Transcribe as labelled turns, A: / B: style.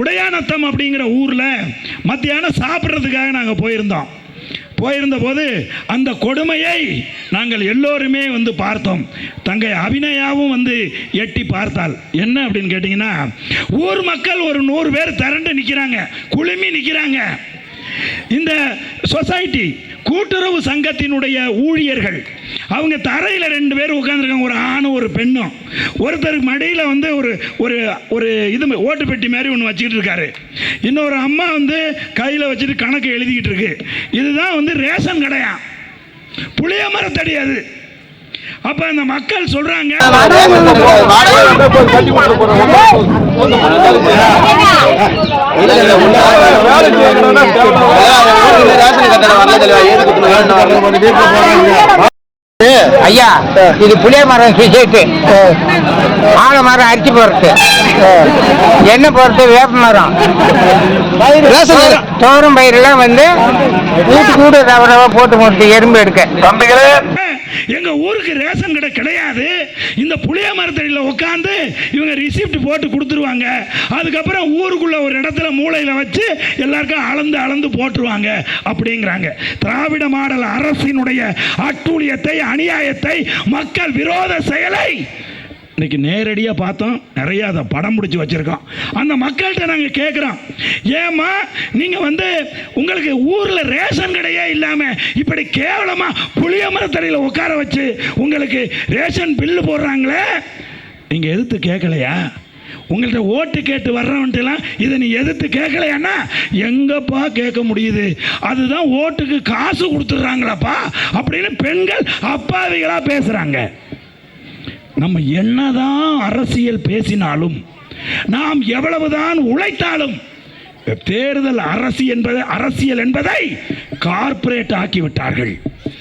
A: உடையானத்தம் அப்படிங்கிற ஊரில் மத்தியானம் சாப்பிட்றதுக்காக நாங்கள் போயிருந்தோம். போயிருந்த போது அந்த கொடுமையை நாங்கள் எல்லோருமே வந்து பார்த்தோம். தங்கை அபிநயாவும் வந்து எட்டி பார்த்தாள். என்ன அப்படின்னு கேட்டிங்கன்னா ஊர் மக்கள் ஒரு நூறு பேர் திரண்டு நிற்கிறாங்க குழுமி நிற்கிறாங்க இந்த சொசைட்டி கூட்டுறவு சங்கத்தினுடைய ஊழியர்கள் அவங்க தரையில் ரெண்டு பேர் உட்காந்துருக்காங்க ஒரு ஆணும் ஒரு பெண்ணும். ஒருத்தருக்கு மடியில் வந்து ஒரு ஒரு ஒரு இது ஓட்டு பெட்டி மாதிரி ஒன்று வச்சுக்கிட்டு இருக்காரு. இன்னொரு அம்மா வந்து கையில் வச்சுட்டு கணக்கு எழுதிக்கிட்டு இருக்கு. இதுதான் வந்து ரேஷன் கடையா? புளிய மரத்தடி அது. அப்போ அந்த மக்கள் சொல்கிறாங்க
B: ஐயா இது புளிய மரம் சொசைட்டி. ஆல மரம் அரிசி போறது என்ன போறது வேப்ப மரம். தோரம் பயிரெல்லாம் வந்து வீட்டுக்கு வீடு தவறவா போட்டு போட்டு எறும்பு எடுக்க.
A: எங்கள் ஊருக்கு ரேஷன் கடை கிடையாது. இந்த புளிய மரத்தடியில் உட்காந்து இவங்க ரிசிப்ட் போட்டு கொடுத்துருவாங்க. அதுக்கப்புறம் ஊருக்குள்ள ஒரு இடத்துல மூளையில் வச்சு எல்லாருக்கும் அளந்து அளந்து போட்டுருவாங்க அப்படிங்கிறாங்க. திராவிட மாடல் அரசினுடைய அட்டூழியத்தை அநியாயத்தை மக்கள் விரோத செயலை இன்னைக்கு நேரடியாக பார்த்தோம் நிறைய அதை படம் பிடிச்சி வச்சுருக்கோம். அந்த மக்கள்கிட்ட நாங்கள் கேட்குறோம் ஏம்மா நீங்கள் வந்து உங்களுக்கு ஊரில் ரேஷன் கடையே இல்லாமல் இப்படி கேவலமாக புளிய மரத்தடியில் உட்கார வச்சு உங்களுக்கு ரேஷன் பில்லு போடுறாங்களே? நீங்கள் எதிர்த்து கேட்கலையா உங்கள்கிட்ட ஓட்டு கேட்டு வர்றவன்ட்டுலாம் இதை நீ எதிர்த்து கேட்கலையான்னா எங்கப்பா கேட்க முடியுது? அதுதான் ஓட்டுக்கு காசு கொடுத்துட்றாங்களாப்பா அப்படின்னு பெண்கள் அப்பாவிகளாக பேசுகிறாங்க நம்ம என்னதான் அரசியல் பேசினாலும் நாம் எவ்வளவுதான் உழைத்தாலும் தேர்தல் அரசு என்பது அரசியல் என்பதை கார்ப்பரேட் ஆக்கிவிட்டார்கள்.